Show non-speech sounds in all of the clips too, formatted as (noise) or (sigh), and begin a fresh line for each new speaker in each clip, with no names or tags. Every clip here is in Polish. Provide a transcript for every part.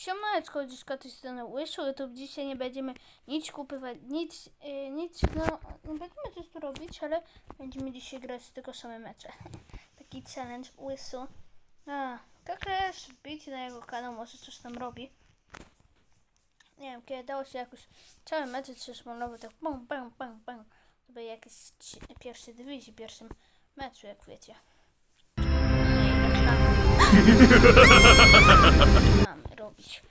Siemaneczko, dziecko, to jest na Łyszu, YouTube dzisiaj nie będziemy nic kupywać, nic, yy, nic, no, nie będziemy coś tu robić, ale będziemy dzisiaj grać tylko same mecze. (laughs) Taki challenge Łysu. A, KKS, wbijcie na jego kanał, może coś tam robi. Nie wiem, kiedy dało się jakoś całe mecze trzeszmolowe, tak bum, bum, bum, bum. To by jakieś pierwsze dywizji, pierwszym meczu, jak wiecie. (laughs) Mamy robić.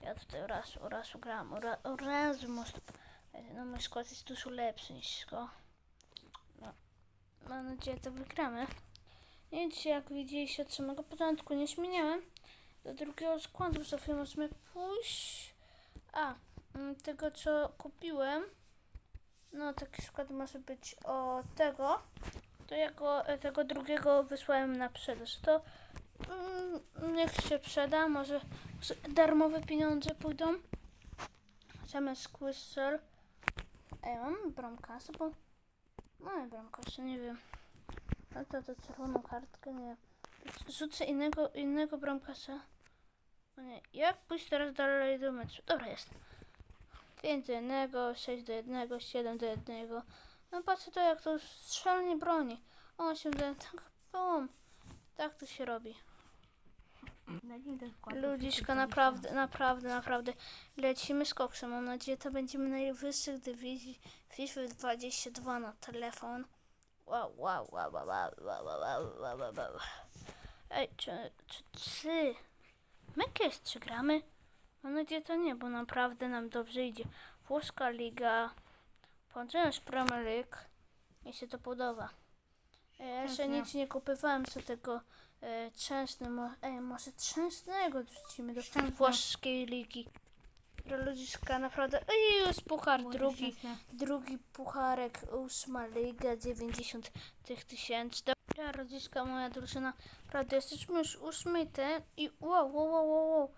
Ja tutaj raz, raz gram, raz, może. No mój skład jest dużo lepszy niż go. No, mam nadzieję, to wygramy. Nic, jak widzieliście od samego początku, nie zmieniałem. Do drugiego składu sobie możemy pójść. A, mm, tego co kupiłem. No, taki skład może być o tego. To ja go, tego drugiego wysłałem na sprzedaż. To niech się sprzeda, może darmowe pieniądze pójdą. Zamiast Quizzer. Ej, mam bramkasę, bo... Mamy bramkasę, nie wiem. A to, to czerwoną kartkę, nie wiem. Rzucę innego, innego bramkasa. O nie, jak pójść teraz dalej do meczu? Dobra, jest. 5 do 1, 6 do 1, 7 do 1. No patrzę to jak to strzelnie broni. 8 do 1, tak, bum. Tak to się robi. Ludziska, naprawdę, naprawdę, naprawdę lecimy z koksem. Mam nadzieję, to będziemy najwyższych dywizji FIFA 22 na telefon. Wow, wow, wow, wow, wow, wow, wow, wow, wow, wow. Ej, czy, czy trzy? My jest trzy gramy? Mam nadzieję, to nie, bo naprawdę nam dobrze idzie. Włoska Liga, połączenie z Premier League. Mi się to podoba. E, Ja jeszcze
Pięknie.
nic nie kupowałem z tego e, Trzęsny, mo, ej, może Trzęsnego wrzucimy do
Szczęsny.
włoskiej ligi. Ludziska naprawdę, ej, jest puchar
Było
drugi,
nieszczęsne.
drugi pucharek, ósma liga, 90 tych tysięcy. Ja, rodziska, moja drużyna, prawda, jesteśmy już ósmej ten i wow, wow, wow, wow, wow.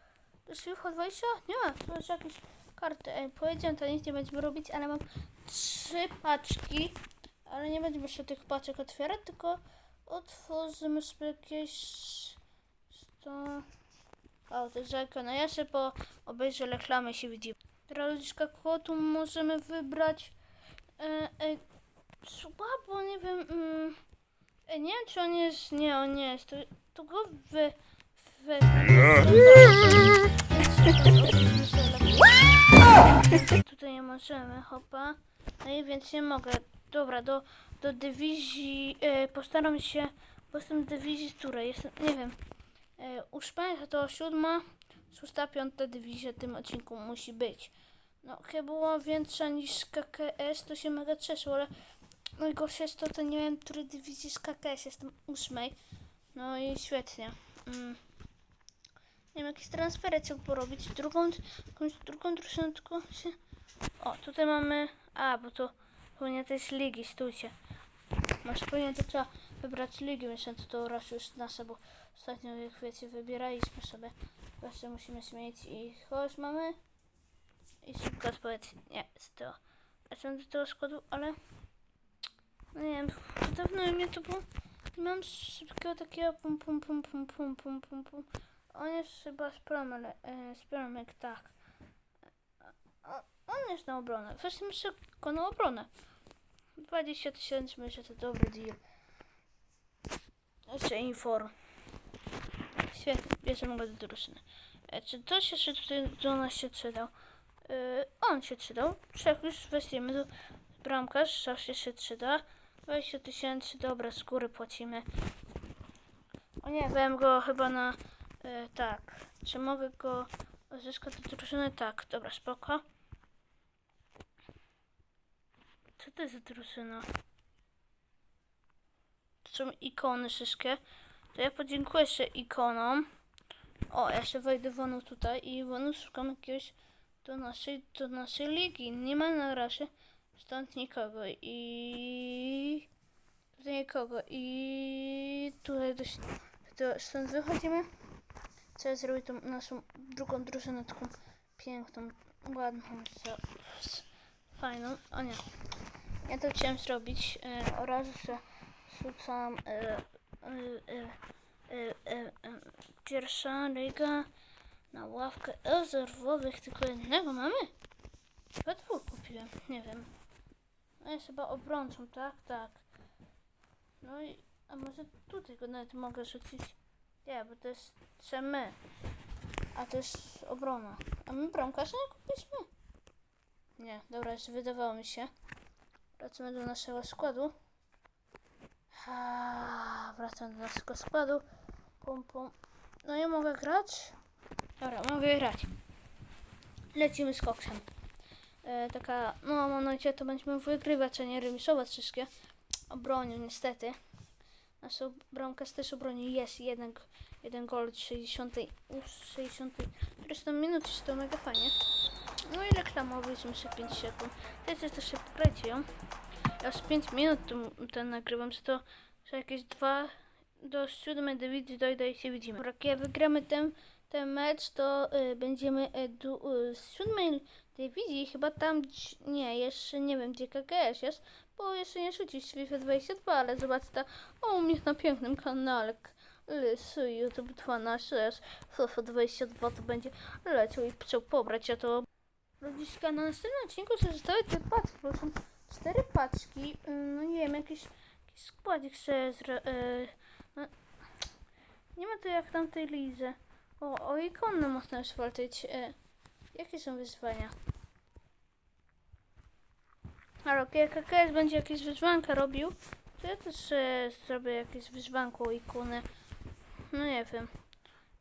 To jest FIFA 20? Nie, to jest jakieś karty. Ej, powiedziałem, to nic nie będziemy robić, ale mam trzy paczki, ale nie będziemy jeszcze tych paczek otwierać, tylko otworzymy sobie jakieś 100... O, to jest no ja sobie po obejrzę reklamy i się widzi. Teraz ludziska, kogo tu możemy wybrać? E, e, słabo, nie wiem. Mm, e, nie wiem, czy on jest. Nie, on nie jest. To, to go wy. wy (laughs) Tutaj nie możemy, hopa. No i więc nie mogę. Dobra, do, do dywizji. E, postaram się. Bo jestem w dywizji, z której jestem. Nie wiem. E, ósma to siódma. Szósta, piąta dywizja w tym odcinku musi być. No, chyba była większa niż KKS, to się mega cieszyło, ale najgorsze jest to, to nie wiem, której dywizji z KKS, jestem ósmej. No i świetnie. Mm. Nie wiem, jakieś transfery chcę porobić. Drugą, jakąś drugą drużynę tylko się... O, tutaj mamy... A, bo to pewnie to jest ligi, stójcie. Pewnie to trzeba wybrać ligi, myślę, to, to raz już na sobą. Ostatnio, jak wiecie, wybieraliśmy sobie. Właśnie musimy zmienić i chodź mamy. I szybko odpowiedź. Nie, jest to. Wracam do tego składu, ale... No nie wiem, dawno mnie to było... Nie mam szybkiego takiego pum pum pum pum pum pum pum pum. On jest chyba z Promek, e, z Promek, tak. On jest na obronę. Weźmy szybko na obronę. 20 tysięcy, myślę, to dobry deal. Jeszcze inform. Świetnie, bierzemy go do drużyny. E, czy ktoś jeszcze tutaj do nas się przydał? E, on się przydał. Trzech już weźmiemy do bramkarz, zawsze się przyda. 20 tysięcy, dobra, z góry płacimy. O nie, dałem go chyba na... E, tak. Czy mogę go zyskać do drużyny? Tak, dobra, spoko. Co to jest drużyna? To są ikony wszystkie. To ja podziękuję jeszcze ikonom. O, ja się wejdę wonu tutaj i wonu szukam jakiegoś do naszej, do naszej ligi. Nie ma na razie stąd nikogo i tutaj nikogo i tutaj dość, to stąd wychodzimy. Co ja zrobię tą naszą drugą drużynę taką piękną, ładną, fajną. O nie. Ja to chciałem zrobić e, oraz że rzucam e, e, e, e, pierwsza liga na ławkę rezerwowych, tylko jednego mamy? Chyba dwóch kupiłem, nie wiem. No jest chyba obrońcą, tak? Tak. No i, a może tutaj go nawet mogę rzucić? Nie, bo to jest my. A to jest obrona. A my bramkarza nie kupiliśmy? Nie, dobra, jeszcze wydawało mi się. Wracamy do naszego składu. Ha, wracam do naszego składu. Pum, pum. No i mogę grać? Dobra, mogę grać. Lecimy z koksem. E, taka, no mam nadzieję, to będziemy wygrywać, a nie remisować wszystkie. Obronił niestety. Nasza bramka też obroni jest jeden, jeden gol w 60, u 60, 400 minut, to mega fajnie. No i reklamowy jeszcze 5 sekund. Też jest to szybko lecią. Ja z 5 minut ten nagrywam, że to że jakieś dwa do siódmej dywizji dojdę i się widzimy. Jak wygramy ten, ten mecz, to y, będziemy y, y, z siódmej dywizji, chyba tam, nie, jeszcze nie wiem gdzie KKS jest, bo jeszcze nie rzucić FIFA 22, ale zobaczcie, o u mnie na pięknym kanale Lysy YouTube 12 jest FIFA 22 to będzie leciał i chciał pobrać, a to Ludziska, na następnym odcinku sobie zostały te paczki, bo są cztery paczki, mm, no nie wiem, jakiś, jakiś składzik sobie zro, e, no, nie ma to jak tamtej lidze. O, o ikonę można już walczyć. E, jakie są wyzwania? Ale jak KKS będzie jakieś wyzwanka robił, to ja też e, zrobię jakieś wyzwanko o ikonę. No nie wiem.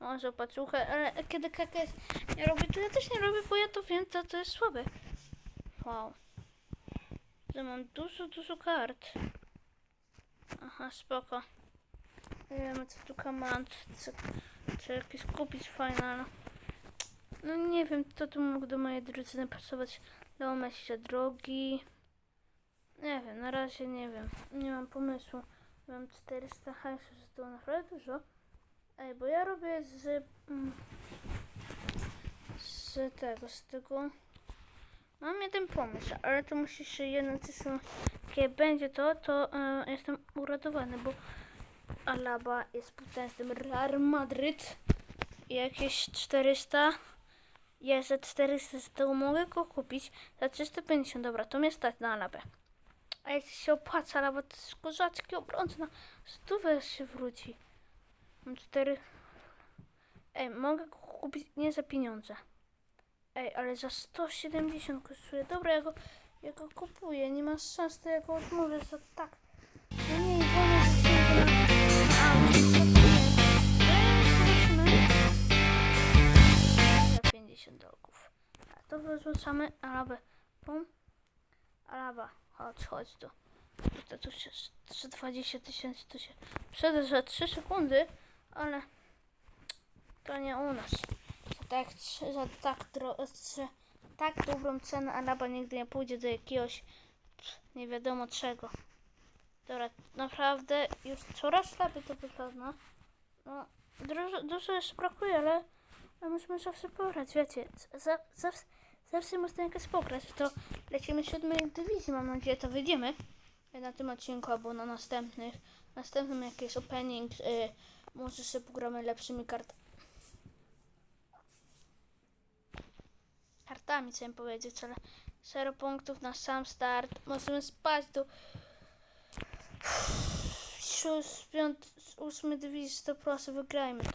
Może paczuchę, ale kiedy KKS nie robi, to ja też nie robię, bo ja to wiem, to, to jest słabe. Wow. Ja mam dużo, dużo kart. Aha, spoko. Nie wiem, co tu komand, co, czy jakieś kupić fajne, ale... No nie wiem, co tu mógł do mojej drużyny pasować. Do myślę drogi. Nie wiem, na razie nie wiem. Nie mam pomysłu. Mam 400 hajsów, że to naprawdę dużo. Ej, bo ja robię z... Mm, z tego, z tego... Mam jeden pomysł, ale to musi się jedno coś Kiedy będzie to, to e, jestem uradowany, bo Alaba jest potężnym Real Madryt jakieś 400 jest za 400 z tego mogę go kupić za 350, dobra, to mnie stać na Alabę. A jeśli się opłaca, Alaba to jest kozacki obrońca stówę się wróci. Mam cztery. Ej, mogę kupić nie za pieniądze. Ej, ale za 170 kosztuje. Dobra, ja go, ja go kupuję. Nie ma szans, to ja go odmówię za tak. No nie. A, no Za 50 dolków. A to wyrzucamy. Alabę. Pum. Alaba. Chodź, chodź tu. To tu się 120 tysięcy to się przede za 3 sekundy, ale to nie u nas. Za tak, za tak, za tak dobrą cenę Alaba nigdy nie pójdzie do jakiegoś nie wiadomo czego. Dobra, naprawdę już coraz lepiej to wygląda. No, dużo, dużo jeszcze brakuje, ale, ale musimy zawsze pograć, wiecie. Za, zawsze, zawsze można jakoś pograć. To lecimy siódmej dywizji, mam nadzieję, to wyjdziemy na tym odcinku albo na następnych. Następnym jakiś opening, y, może sobie pogramy lepszymi kart kartami, chciałem powiedzieć, ale 0 punktów na sam start. Możemy spać do 8 dywizji, to proszę wygrajmy. to.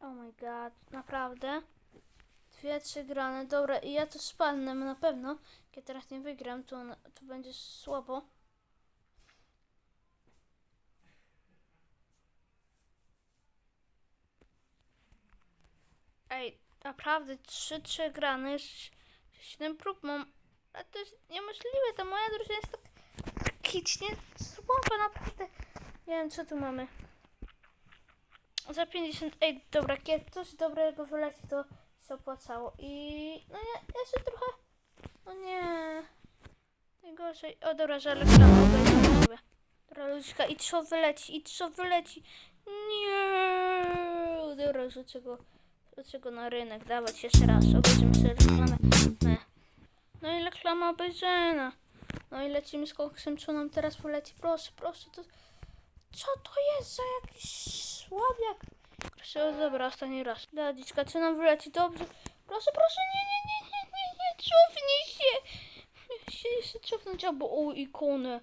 Oh my god, naprawdę? Dwie, trzy grane, dobra, i ja to spadnę na pewno. Ja teraz nie wygram, to, to będzie słabo. Ej, naprawdę, trzy, trzy grane, siedem prób mam. Ale to jest niemożliwe, ta moja drużyna jest tak tragicznie słaba, naprawdę. Nie wiem, co tu mamy. Za 50, ej, dobra, kiedy coś dobrego wyleci, to się opłacało. I no nie, jeszcze trochę, no nie, najgorzej. O, dobra, że obejrzałem sobie. Dobra, ludzika, i co wyleci, i co wyleci. Nie, dobra, rzucę go, rzucę go na rynek, dawać jeszcze raz, obejrzymy sobie reklamę. Nie. No i reklama obejrzana. No i lecimy z koksem, co nam teraz poleci. Proszę, proszę, to... Co to jest za jakiś słabiak? Proszę, dobra, ostatni raz. Dadiczka, co nam wyleci? Dobrze. Proszę, proszę, nie, nie, nie, nie, nie, nie, cofnij się. Się jeszcze cofnąć, albo o, ikonę.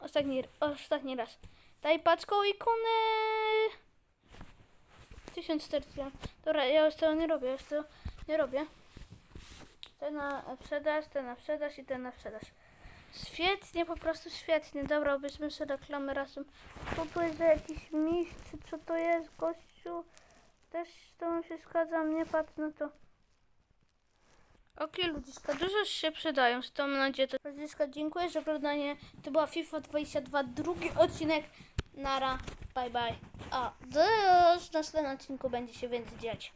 Ostatni, ostatni raz. Daj paczką ikonę. 1400. Dobra, ja już tego nie robię, już tego nie robię. Ten na sprzedaż, ten na sprzedaż i ten na sprzedaż. Świetnie, po prostu świetnie. Dobra, obejrzmy sobie reklamy razem. Co to jest jakiś mistrz, co to jest, gościu? Też z tobą się zgadzam, nie patrz na to. Okej, ludziska, dużo się przydają, z tą nadzieję. To... Ludziska, dziękuję za oglądanie. To była FIFA 22, drugi odcinek. Nara, bye bye. A, w następnym odcinku będzie się więcej dziać.